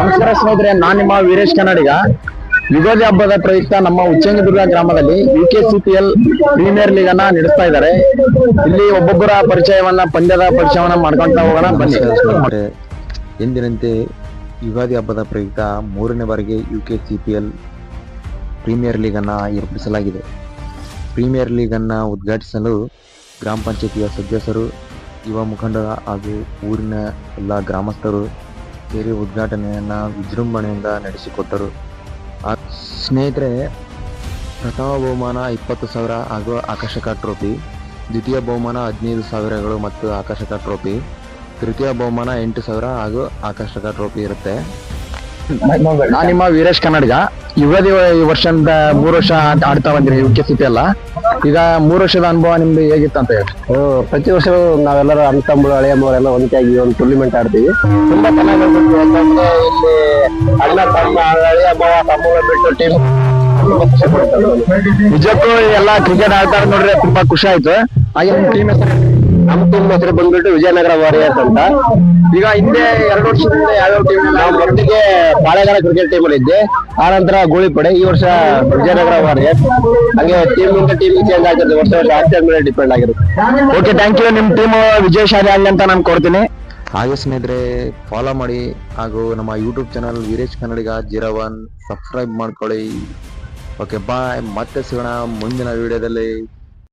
ನಮಸ್ಕಾರ ಸ್ನೇಹಿತರೆ ನಾನ್ ನಿಮ್ಮ ವೀರೇಶ್ ಕನ್ನಡಿಗ. ಯುಗಾದಿ ಹಬ್ಬದ ಪ್ರಯುಕ್ತ ನಮ್ಮ ಉಚ್ಚಂಗದುರ್ಗ ಗ್ರಾಮದಲ್ಲಿ U K C P L premier league ಅನ್ನ ನಡೆಸ್ತಾ ಇದ್ದಾರೆ. ಇಲ್ಲಿ ಒಬ್ಬೊಬ್ಬರ ಪರಿಚಯವನ್ನ, ಪಂದ್ಯದ ಪರಿಚಯವನ್ನ ಮಾಡ್ಕೊಂತ ಹೋಗೋಣ. ಬನ್ನಿ. ಎಂದಿನಂತೆ ಯುಗಾದಿ ಹಬ್ಬದ ಪ್ರಯುಕ್ತ ಮೂರನೇ ಬಾರಿಗೆ U K C P L premier league ಅನ್ನ ಏರ್ಪಡಿಸಲಾಗಿದೆ. ಪ್ರೀಮಿಯರ್ ಲೀಗ್ ಅನ್ನ ಉದ್ಘಾಟಿಸಲು ಗ್ರಾಮ ಪಂಚಾಯತಿಯ ಸದಸ್ಯರು, ಯುವ ಮುಖಂಡರ ಹಾಗೂ ಊರಿನ ಎಲ್ಲ ಗ್ರಾಮಸ್ಥರು ಸೇರಿ ಉದ್ಘಾಟನೆಯನ್ನ ವಿಜೃಂಭಣೆಯಿಂದ ನಡೆಸಿಕೊಟ್ಟರು. ಸ್ನೇಹಿತರೆ, ಪ್ರಥಮ ಬಹುಮಾನ ಇಪ್ಪತ್ತು ಸಾವಿರ ಹಾಗೂ ಆಕರ್ಷಕ ಟ್ರೋಫಿ, ದ್ವಿತೀಯ ಬಹುಮಾನ ಹದಿನೈದು ಸಾವಿರಗಳು ಮತ್ತು ಆಕರ್ಷಕ ಟ್ರೋಫಿ, ತೃತೀಯ ಬಹುಮಾನ ಎಂಟು ಸಾವಿರ ಹಾಗೂ ಆಕರ್ಷಕ ಟ್ರೋಫಿ ಇರುತ್ತೆ. ನಾನ್ ನಿಮ್ಮ ವೀರೇಶ್ ಕನ್ನಡಿಗ. ಯುಗಾದಿ ಈ ವರ್ಷದಿಂದ ಮೂರು ವರ್ಷ ಆಡ್ತಾ ಬಂದಿರಿ ಯು ಕೆ ಸಿ ಪಿ ಎಲ್ಲ. ಈಗ ಮೂರು ವರ್ಷದ ಅನುಭವ ನಿಮ್ದು ಹೇಗಿತ್ತು ಅಂತ ಹೇಳಿ. ಪ್ರತಿ ವರ್ಷ ನಾವೆಲ್ಲರೂ ಅಣ್ಣ ಹಳೆಯ ಮಗಳೆಲ್ಲ ಆಗಿ ಒಂದು ಟೂರ್ನಿಮೆಂಟ್ ಆಡ್ತೀವಿ. ತುಂಬಾ ಚೆನ್ನಾಗಿ ಯಾಕಂದ್ರೆ ಇಲ್ಲಿ ಅಣ್ಣ ತಮ್ಮ ಹಳೆಯ ತಮ್ಮಗಳ ಬಿಟ್ಟು ಟೀಮ್ ನಿಜಕ್ಕೂ ಎಲ್ಲ ಕ್ರಿಕೆಟ್ ಆಡ್ತಾರೆ ನೋಡ್ರಿ ನೋಡ್ರೆ ತುಂಬಾ ಖುಷಿ ಆಯ್ತು. ಹಾಗೆ ನಿಮ್ ಟೀಮ್ ಹೆಸರು? ನಮ್ಮ ತುಂಬ ಹೆಸರು ಬಂದ್ಬಿಟ್ಟು ವಿಜಯನಗರ ವಾರಿಯರ್ಸ್ ಅಂತ. ಈಗ ಹಿಂದೆ ಎರಡು ವರ್ಷದಿಂದ ಯಾವ್ಯಾವ ಟೀಮ್ ನಾವು ಮೊದಲಿಗೆ ಪಾಳೆಗಾರ ಕ್ರಿಕೆಟ್ ಟೀಮ್ ಅಲ್ಲಿ ಇದ್ದೆ. ಆ ನಂತರ ಗೋಳಿಪಡೆ ಈ ವರ್ಷ ವಿಜಯನಗರ ವಾರಿಯರ್ಸ್ ಹಂಗೆ ಟೀಮ್ ಇಂದ ಟೀಮ್ ಚೇಂಜ್ ಆಗಿರುತ್ತೆ ವರ್ಷ ವರ್ಷ ಮೇಲೆ ಡಿಪೆಂಡ್ ಆಗಿರುತ್ತೆ. ಓಕೆ ಥ್ಯಾಂಕ್ ಯು ನಿಮ್ ಟೀಮ್ ವಿಜಯಶಾಲಿ ಆಗಲಿ ಅಂತ ನಾನು ಕೊಡ್ತೀನಿ. ಹಾಗೆ ಸ್ನೇಹಿತರೆ ಫಾಲೋ ಮಾಡಿ ಹಾಗೂ ನಮ್ಮ YouTube channel Veeresh Kannadiga zero one subscribe ಮಾಡ್ಕೊಳ್ಳಿ. ಓಕೆ ಬಾಯ್ ಮತ್ತೆ ಸಿಗೋಣ ಮುಂದಿನ ವಿಡಿಯೋದಲ್ಲಿ